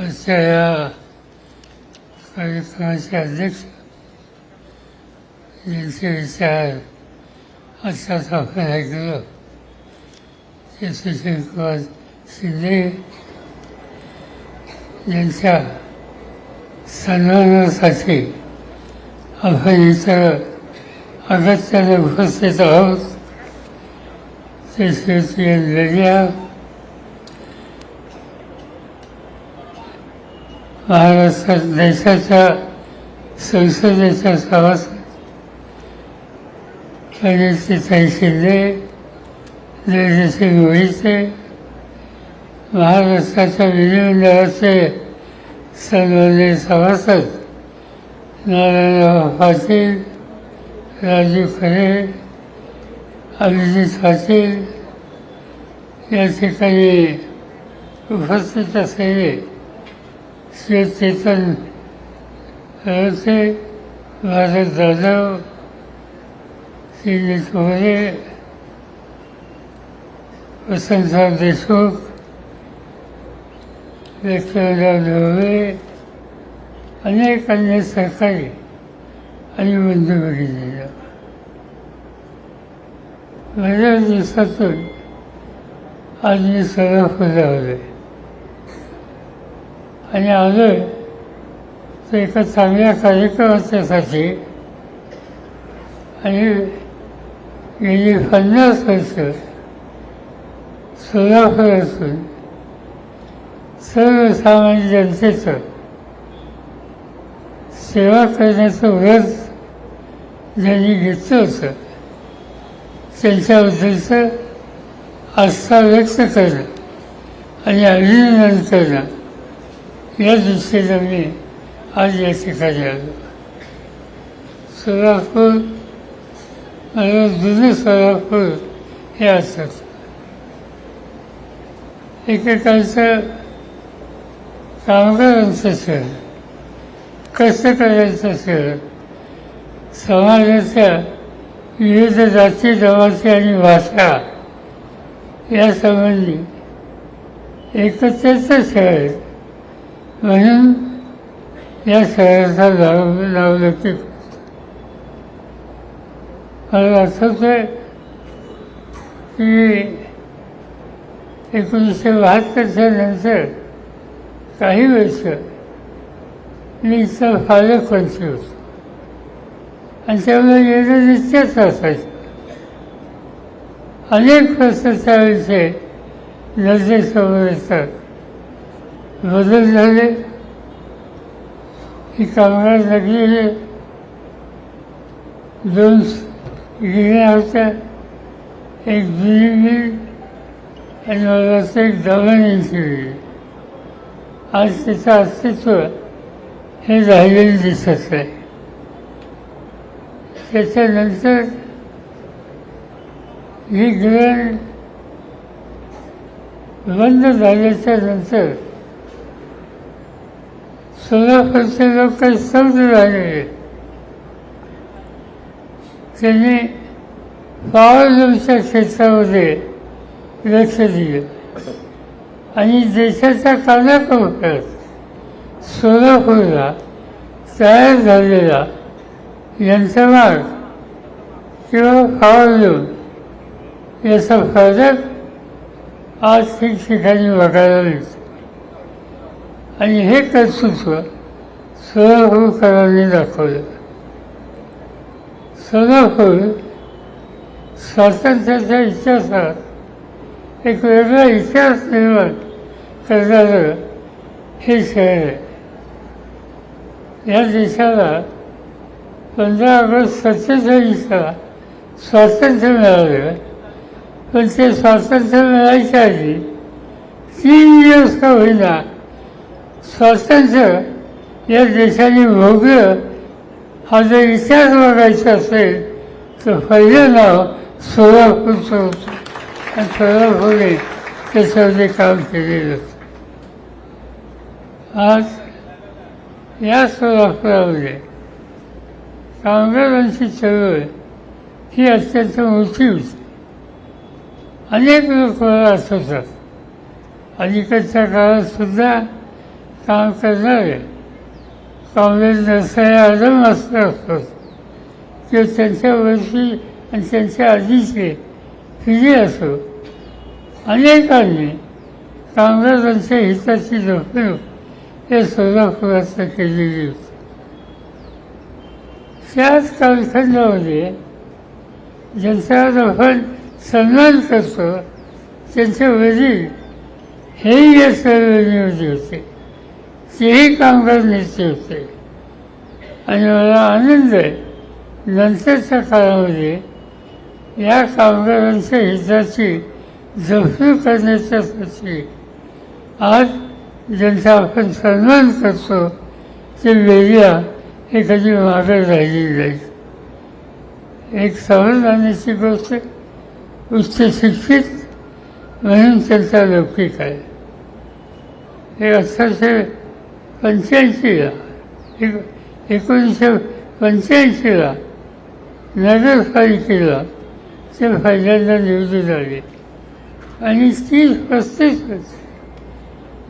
आजच्या या कार्यक्रमाचे अध्यक्ष यांचे विचार आत्ताच आपण ऐकलं ते सुशील कुमार शिंदे यांच्या सन्मानासाठी आपण इतर अगत्याने उपस्थित आहोत. ते श्री लढ्या महाराष्ट्र देशाच्या संसदेच्या सभासद प्रणितीताई शिंदे जयसिंग मोहिते महाराष्ट्राच्या विधिमंडळाचे सन्मान्य सभासद नारायणराव पाटील राजू खरे अभिजित पाटील या ठिकाणी उपस्थित असलेले श्री चेतन रवते भारत जाधव श्री चोरे वसंतराव देशमुख लक्ष्मणराव ढोबळे अनेक अन्य सरकारी आणि बंधू भगिनींना बऱ्याच दिवसातून आज मी सोलापूरला आलोय आणि आले तर एका चांगल्या कार्यक्रमाच्यासाठी आणि गेली पन्नास वर्ष सोलापूर असून सर्वसामान्य जनतेचं सेवा करण्याचं व्रत ज्यांनी घेतलं होतं त्यांच्याबद्दलचं आस्था व्यक्त करणं आणि अभिनंदन करणं या दृष्टीने मी आज या ठिकाणी आलो सोलापूर आणि जुने सोलापूर हे असत एकेकांचं कामगारांचं शहर कष्टकऱ्यांचं शहर समाजाच्या विविध जाती जमाती आणि भाषा यासंबंधी एकत्रेचं शहर म्हणून या सगळ्याचा शहराचा नाव नावलौकिक मला आठवतं आहे की एकोणीसशे बहात्तरच्या नंतर काही वर्ष मी इथं पालक पंच होतो. आणि त्यामुळे येणं निश्चित असायचं. अनेक प्रश्न त्यावेळेचे नजरेसमोर येतात. बदल झाले. ही कामगार लागलेले दोन गिरण्या होत्या. एक जुनी मिल आणि मला वाटतं एक दमणीची मिल आज त्याचं अस्तित्व हे राहिलेलं दिसत आहे. त्याच्यानंतर ही ग्रहण बंद झाल्याच्यानंतर सोलापूरचे लोक काही झालेले त्यांनी पावरलूमच्या क्षेत्रामध्ये लक्ष दिलं. आणि देशाच्या कानाकोपऱ्यात सोलापूरला तयार झालेला यंत्रमाग किंवा पावरलूम याचा फरक आज ठिकठिकाणी बघायला मिळतो आणि हे कर्तृत्व सोलापूरकरांनी दाखवलं. सोलापूर स्वातंत्र्याच्या इतिहासात एक वेगळा इतिहास निर्माण करणारं हे शहर आहे. या देशाला पंधरा ऑगस्ट सत्तेचाळीसला स्वातंत्र्य मिळालं. पण ते स्वातंत्र्य मिळायच्या आधी तीन दिवस का होईना स्वातंत्र्य या देशाने भोगलं हा जर इतिहास बघायचा असेल तर पहिलं नाव सोलापूरचं होतं आणि सोलापूरने त्याच्यामध्ये काम केलेलं होतं आज या सोलापुरामध्ये कामगारांची चळवळ ही अत्यंत मोठी होती. अनेक लोक असतात अलीकडच्या काळात सुद्धा काम करणारे काँग्रेस नसणारे आदम असले असतात. ते त्यांच्यावरती आणि त्यांच्या आधीचे फिरे असो. अनेकांनी कामगारांच्या हिताची जपणूक हे सोलापुरात केलेली होती त्याच कालखंडामध्ये ज्यांचा आपण सन्मान करतो त्यांचे वडील हेही या सर्वनियोजी होते. तेही कामगार नेते होते. आणि मला आनंद आहे नंतरच्या काळामध्ये या कामगारांच्या हिताची जपणूक करण्याच्यासाठी आज ज्यांचा आपण सन्मान करतो ते वेगळ्या हे कधी मागे राहिली नाही. एक समाधानाची गोष्ट उच्च शिक्षित म्हणून त्यांचा लौकिक आहे. हे अक्षरशः पंच्याऐंशीला एक एकोणीसशे पंच्याऐंशीला नगरपालिकेला ते पहिल्यांदा निवडून आले आणि तीस पस्तीस वर्ष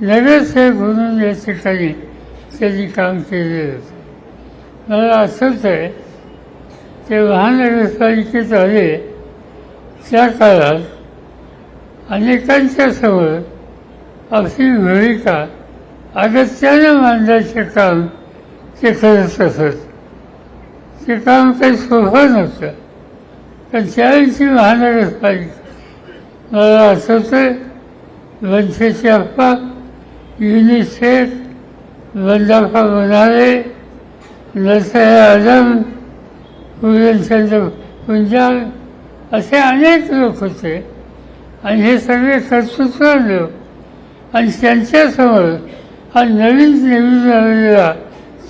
नगरसेवक म्हणून या ठिकाणी त्यांनी काम केलेलं होतं. मला असंच आहे ते महानगरपालिकेत आले त्या काळात अनेकांच्या समोर आपली भूमिका अगत्यानं मांडायचे काम ते करत असत ते काम काही सोपं नव्हतं. पण त्यावेळीची महानगरपालिका मला आठवतं वंशेची अप्पा युनिसेफ वंदाफा बनारे नरसय आदम पूरणचंद्र पुंजाल असे अनेक लोक होते. आणि हे सगळे कर्तृत्व लोक आणि त्यांच्यासमोर हा नवीन निवडून आलेला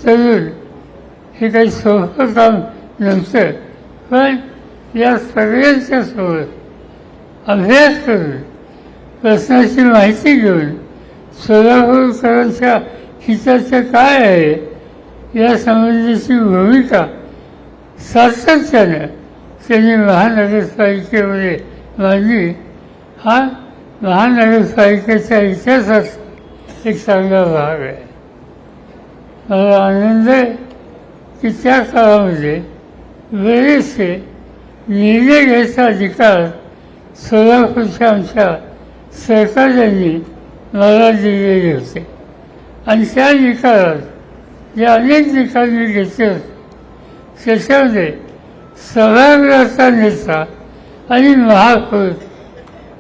तरुण. हे काही सोपं काम नव्हतं पण या सगळ्यांच्या सोबत अभ्यास करून प्रश्नाची माहिती घेऊन सोलापूरकरांच्या हिताचं काय आहे या संबंधीची भूमिका सातत्यानं त्यांनी महानगरपालिकेमध्ये मांडली. हा महानगरपालिकेच्या इतिहासात एक चांगला भाग आहे. मला आनंद आहे की त्या काळामध्ये बरेचसे निर्णय घ्यायचा अधिकार सोलापूरच्या आमच्या सरकारने मला दिलेले होते. आणि त्या निकालात जे अनेक निकाल मी घेतले होते त्याच्यामध्ये सभागृहाचा नेता आणि महापौर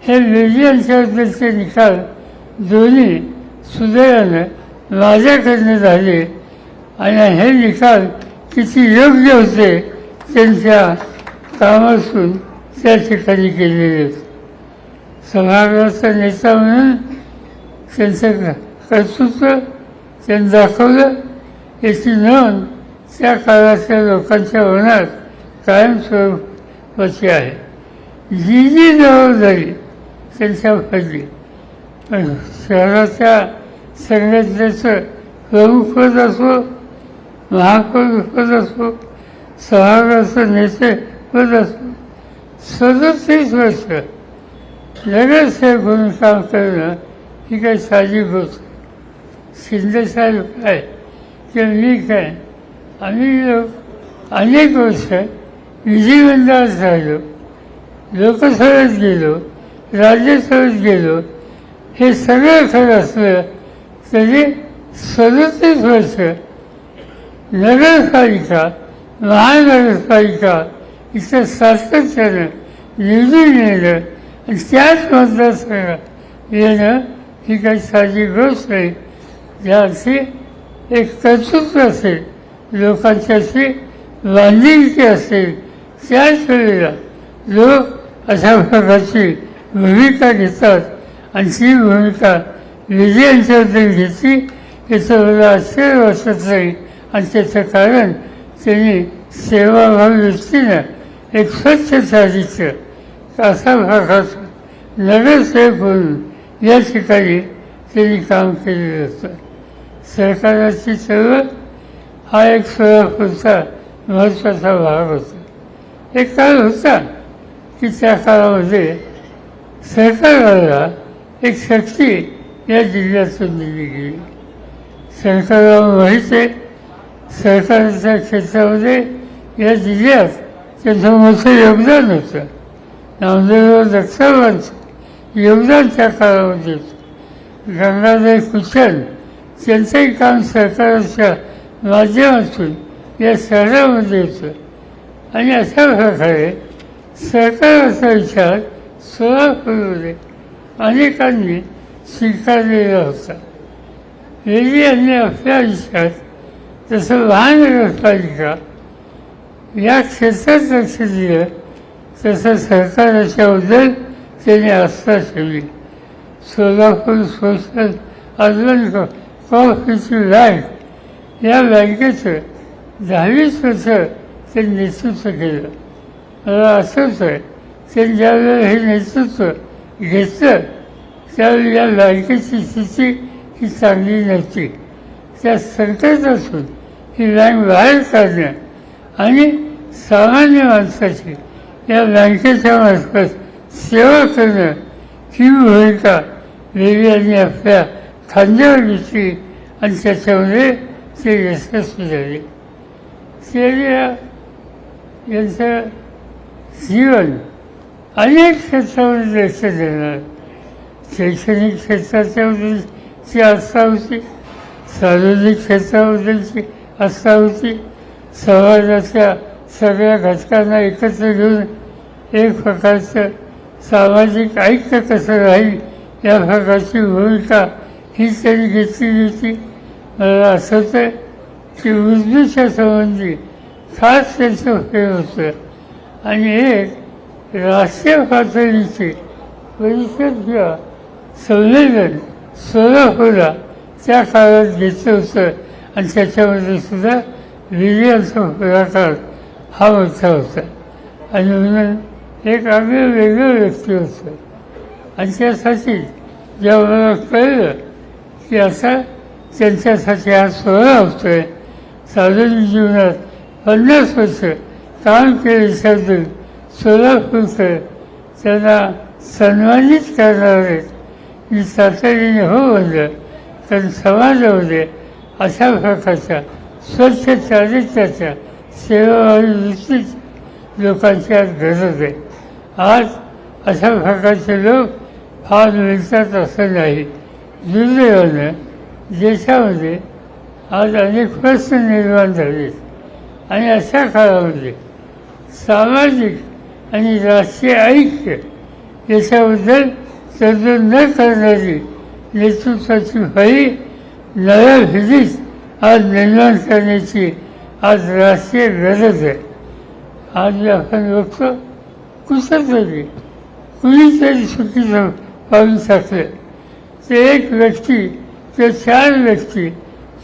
हे विजयांच्याबद्दलचे निकाल दोन्ही सुदैवानं माझ्याकडनं झाले. आणि हे निकाल किती योग्य होते त्यांच्या कामातून त्या ठिकाणी केलेले होते सभागृहाचा नेता म्हणून त्यांचं कर्तृत्व त्यांनी दाखवलं. याची नोंद त्या काळातल्या लोकांच्या मनात कायमस्वरूपाची आहे. जी जी जबाबदारी त्यांच्या पडली पण शहराच्या संघटनेचं प्रमुखपद असो महापौर असो सभागृहाचं नेतेपद असो सदतीस वर्ष नगरसेवक म्हणून काम करणं ही काही साधी गोष्ट शिंदेसाहेब काय? किंवा मी काय आम्ही लोक अनेक वर्ष विधिमंडळात राहिलो लोकसभेत गेलो राज्यसभेत गेलो। हे सगळं खरं असलं तरी सदतीस वर्ष नगरपालिका महानगरपालिका इथं सातत्यानं निवडून येणं आणि त्याच मतदारसंघात येणं ही काही साधी गोष्ट नाही ज्याची एक कर्तृत्व असेल लोकांच्याशी बांधिलकी असेल त्याच वेळेला लोक अशा प्रकारची भूमिका घेतात आणि ती भूमिका विजयांच्याबद्दल घेतली याचं मला आश्चर्य वाटत नाही आणि त्याचं कारण. त्यांनी सेवाभाव दृष्टीनं एक स्वच्छ साधित्य असा प्रकारचा नगरसेवक म्हणून या ठिकाणी त्यांनी काम केलेलं होतं. सरकाराची चळवळ हा एक सोलापूरचा महत्त्वाचा भाग होता. एक काळ होता की त्या काळामध्ये सरकारला एक शक्ती या जिल्ह्यातून दिली गेली सरकारला व्हायचे आहे सरकारच्या क्षेत्रामध्ये या जिल्ह्यात त्यांचं मोठं योगदान होतं. नामदेव दत्तावांचं योगदान त्या काळामध्ये होतं. गंगाधर कुशल त्यांचंही काम सरकारच्या माध्यमातून या शहरामध्ये होतं. आणि अशा प्रकारे सरकारचा विचार सोलापूरमध्ये अनेकांनी स्वीकारलेला होता रेड्डी यांनी आपल्या आयुष्यात जसं महानगरपालिका या क्षेत्रात लक्ष दिलं तसं सरकारच्याबद्दल त्यांनी आस्था ठेवली. Solapur social urban cooperative bank या बँकेचं दहावीस वर्ष ते नेतृत्व केलं. मला असंच आहे ते ज्यावेळेला हे नेतृत्व घेतलं त्यावेळी या लायकीची स्थिती ही चांगली नव्हती त्या संकटातून ही लाईन बाहेर काढणं आणि सामान्य माणसाची या बँकेच्या मार्फत सेवा करणं ही भूमिका देवी यांनी आपल्या खांद्यावर घेतली आणि त्याच्यामध्ये ते यशस्वी झाले यांचं जीवन अनेक क्षेत्रामध्ये लक्ष देणार. शैक्षणिक क्षेत्राच्या क्षेत्राच्याबद्दलची आस्था होती सार्वजनिक क्षेत्राबद्दलची आस्था होती. समाजाच्या सगळ्या घटकांना एकत्र घेऊन एक प्रकारचं सामाजिक ऐक्य कसं राहील या प्रकारची भूमिका ही त्यांनी घेतलेली होती. मला आठवतं की उर्दूच्या संबंधी खास त्यांचं हे होतं. आणि एक राष्ट्रीय पातळीची परिषद किंवा संमेलन सोलापूरला त्या काळात घेतलं होतं आणि त्याच्यामध्ये सुद्धा विजयांचा पुढाकार हा मोठा होता. आणि म्हणून एक आम्ही वेगळं व्यक्ती होतं. आणि त्यासाठी जेव्हा मला कळलं की असा त्यांच्यासाठी हा सोहळा होतो आहे सार्वजनिक जीवनात पन्नास वर्ष काम केल्याच्याबद्दल सोलापूरकर त्यांना सन्मानित करणार आहेत मी तातडीने हो म्हणलं कारण समाजामध्ये अशा प्रकारच्या स्वच्छ चारित्र्याच्या सेवा निश्चित लोकांची आज गरज आहे. आज अशा प्रकारचे लोक फार मिळतात असं नाही दुर्दैवानं देशामध्ये आज अनेक प्रश्न निर्माण झाले आणि अशा काळामध्ये सामाजिक आणि राष्ट्रीय ऐक्य याच्याबद्दल तरतूद न करणारी नेतृत्वाची भाई नव्या विधीत आज निर्माण करण्याची आज राष्ट्रीय गरज आहे. आज आपण बघतो कुठंतरी कुणीतरी चुकीचं पाहून टाकलं ते एक व्यक्ती ते चार व्यक्ती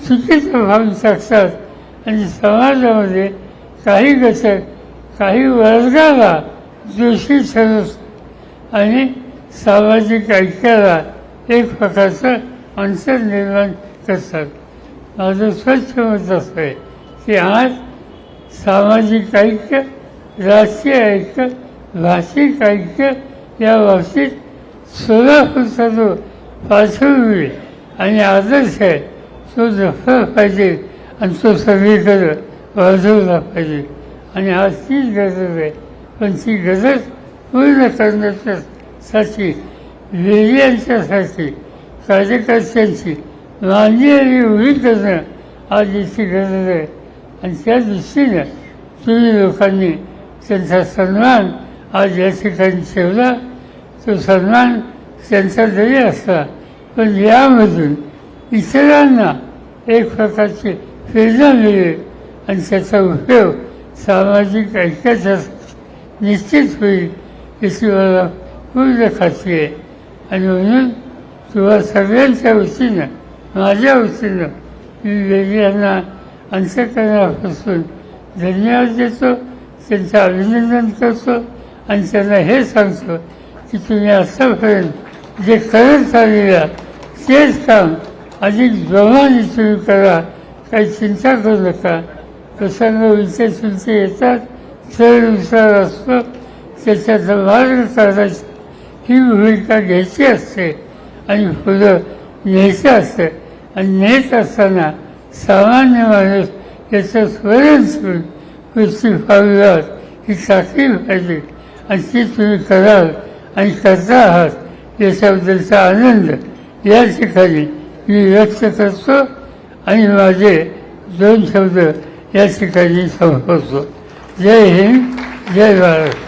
चुकीचं भावून टाकतात आणि समाजामध्ये काही घटक काही वर्गाला दोषी ठरवत आणि सामाजिक ऐक्याला एक प्रकारचं अंतर निर्माण करतात. माझं स्वच्छ मत असं आहे की आज सामाजिक ऐक्य राष्ट्रीय ऐक्य भाषिक ऐक्य या बाबतीत सोलापूरचा जो पार्श्वभूमी आणि आदर्श आहे. तो जपला पाहिजे आणि तो सगळीकडे वाजवला पाहिजे. आणि आज तीच गरज आहे. पण ती गरज पूर्ण करण्याच्यासाठी वेगळ्यांच्यासाठी कार्यकर्त्यांची मांडलेली उभी करणं आज याची गरज आहे आणि त्या दृष्टीनं तुम्ही लोकांनी त्यांचा सन्मान आज या ठिकाणी ठेवला. तो सन्मान त्यांचा जरी असला पण यामधून इतरांना एक प्रकारची प्रेरणा मिळेल. आणि त्याचा उपयोग सामाजिक ऐक्याचा निश्चित होईल याची मला पूर्ण खात्री आहे आणि म्हणून किंवा सगळ्यांच्या वतीनं माझ्या वतीनं मी वेगळ्यांना अंतकरणापासून धन्यवाद देतो त्यांचं अभिनंदन करतो आणि त्यांना हे सांगतो की तुम्ही आतापर्यंत जे करत आलेला तेच काम अधिक जोमाने तुम्ही करा काही चिंता करू नका. प्रसंग विचार तुमचे येतात खेळ विचार असतो त्याच्यात मार्ग काढायचा. ही भूमिका घ्यायची असते आणि पुढं न्यायचं असतं. आणि नेत असताना सामान्य माणूस याचं स्मरण करून कृषी व्हावी ही चाचणी पाहिजे. आणि ती तुम्ही कराल आणि करता आहात याच्याबद्दलचा आनंद या ठिकाणी मी व्यक्त करतो आणि माझे दोन शब्द या ठिकाणी संपवतो. जय हिंद जय भारत.